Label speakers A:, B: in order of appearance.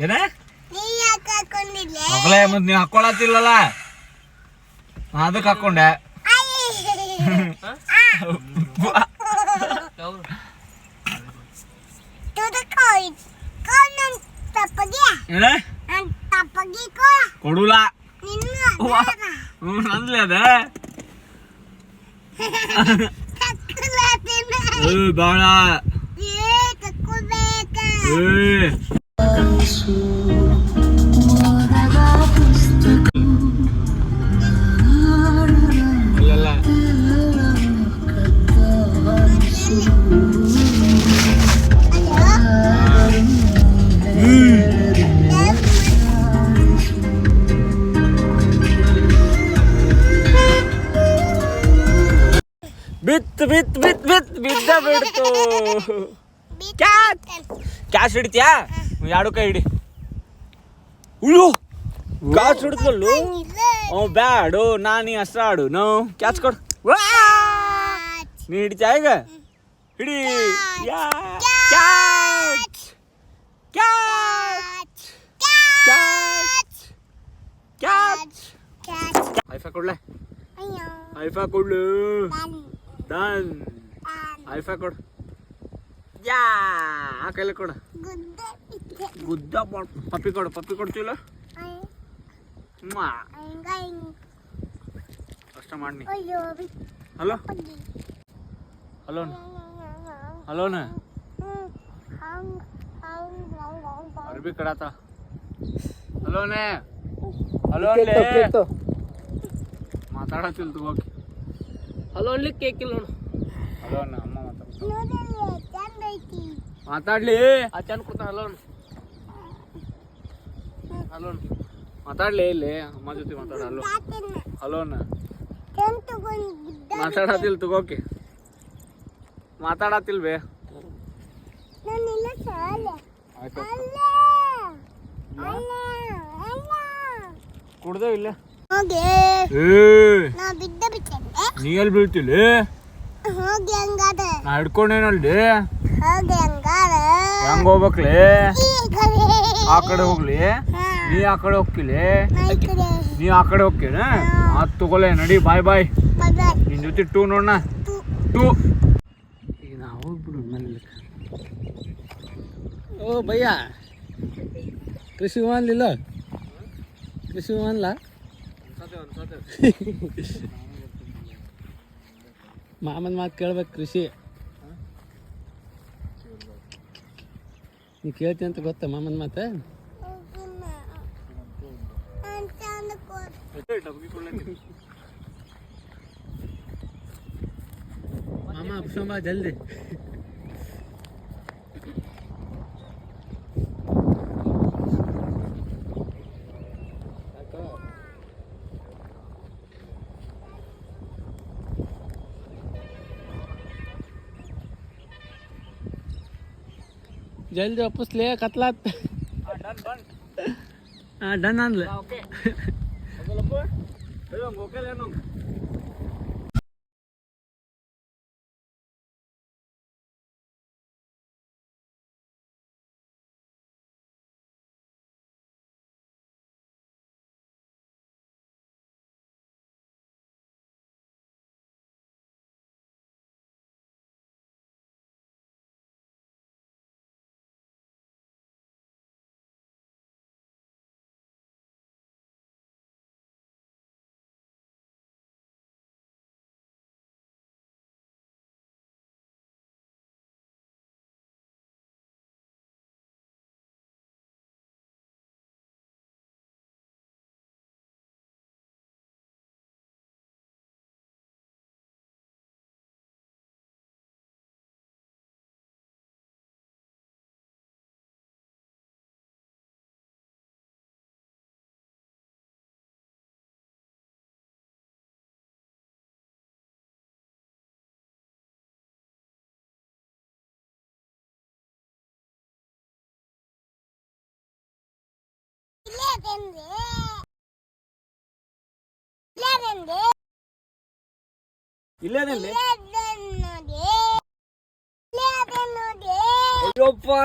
A: ಏನ? ಮಗಳೇ ಮತ್ ನೀವು ಹಾಕೊಳತಿಲ್ಲಲ್ಲ ಅದಕ್ಕೆ ಹಾಕೊಂಡೆ ಕೊಡುಲ ನಂದ್ಲೆ ಅದ ಬಾಳ
B: ಏ ತಕ್ಕೋಬೇಕ
A: ಬಿತ್ತು ಬಿತ್ತು ಬಿತ್ ಬಿತ್ ಬಿತ್ ಬಿದ್ದ ಬಿಡ್ತು ಕ್ಯಾಟ್ ಕ್ಯಾಶ್ ಹಿಡಿತ್ಯಾ? ಎರಡು ಕೈ ಹಿಡಿ. ಉಯ್ಯೋ ಕ್ಯಾಚ್ ಹಿಡಿದ್ಲಲ್ಲು ಅವ್ ಬ್ಯಾಡು ನಾ ನೀ ಅಷ್ಟ ಆಡು. ನೋ ಕ್ಯಾಚ್ ಕೊಡು. ವಾ! ನೀ ಹಿಡಿತಾ ಈಗ? ಹಿಡಿ. Yeah catch. Catch. Catch. Catch. IIFA ಕೊಡ್ಲೆ ಐಫಾ ಕೊಡ್ಲು ಡನ್. ಐಫಾ ಕೊಡು ಯಾ ಆ ಕೈಲಿ ಕೊಡು. ಗುದ್ದ ಮಾಡ್- ಪಪ್ಪಿ ಕೊಡು ಪಪ್ಪಿ ಕೊಡ್ತಿಲ್ಲ ಕಷ್ಟ ಮಾಡಿ ಹಲೋ? ಹಲೋ ಹಲೋನ ಅರ್ಬಿ ಕಡಾತ. ಹಲೋನೇ ಹಲೋ ಮಾತಾಡತ್ತಿಲ್ ತಗೋಕೆ
C: ಹಲೋ ಅಲ್ಲಿ ಕೇಕ್ ಇಲ್ಲ ನೋಡು.
A: ಹಲೋನ ಅಮ್ಮ ಮಾತಾಡ ಮಾತಾಡ್ಲಿ.
C: ಆ ಚಂದ ಕೊಡ್ತಾನ ಹಲೋ ಹಲೋ
A: ಮಾತಾಡ್ಲಿ ಇಲ್ಲಿ ಅಮ್ಮ ಜೊತೆ ಮಾತಾಡ ಹಲೋ ಹಲೋನ ಮಾತಾಡತಿಲ್ ತಗೋಕೆ. ಮಾತಾಡತಿಲ್ ಬೇ. ಕುಡ್ದೇವ್ ಇಲ್ಲ?
B: ನಾ
A: ಎಲ್ಲಿ ಬೀಳ್ತಿಲ್ಲ ನಾ ಹಿಡ್ಕೊಂಡೇನಲ್ಲಿ
B: ಹೆಂಗ
A: ಹೋಗ್ಬೇಕ್ಲಿ? ಆ ಕಡೆ ಹೋಗ್ಲಿ. ನೀ ಆ ಕಡೆ ಹೋಗ್ಕಿಲಿ
B: ನಾ
A: ಆ ಕಡೆ ಹೋಗ್ಕೇನ ಆತ್ ತಗೊಲೆ ನಡಿ ಬಾಯ್ ಬಾಯ್.
B: ಬಾಯ್ ಬಾಯ್.
A: ನಿನ್ ಜೊತೆ ಟೂ ನೋಡಣ
B: ಟೂ.
A: ಈಗ ನಾ ಹೋಗ್ಬಿಡು ಮನೇಲಿ.
C: ಓ ಭಯ್ಯ. ಕೃಷಿ ಅನ್ಲಿಲ್ಲ ಕೃಷಿ ಅನ್ಲ ಮಾಮನ್ ಮಾತು ಕೇಳ್ಬೇಕು ಕೃಷಿ. ನೀ ಕೇಳ್ತಿ ಅಂತ ಗೊತ್ತಾ ಮಾಮನ್ ಮಾತು?
B: मामा अब
C: सोमा जल्दी। जल्दी वापस ले कतला ಹಾಂ ಡನ್
B: இருந்து
A: இல்லருந்து இல்லருந்து இல்லருந்து ஐயோப்பா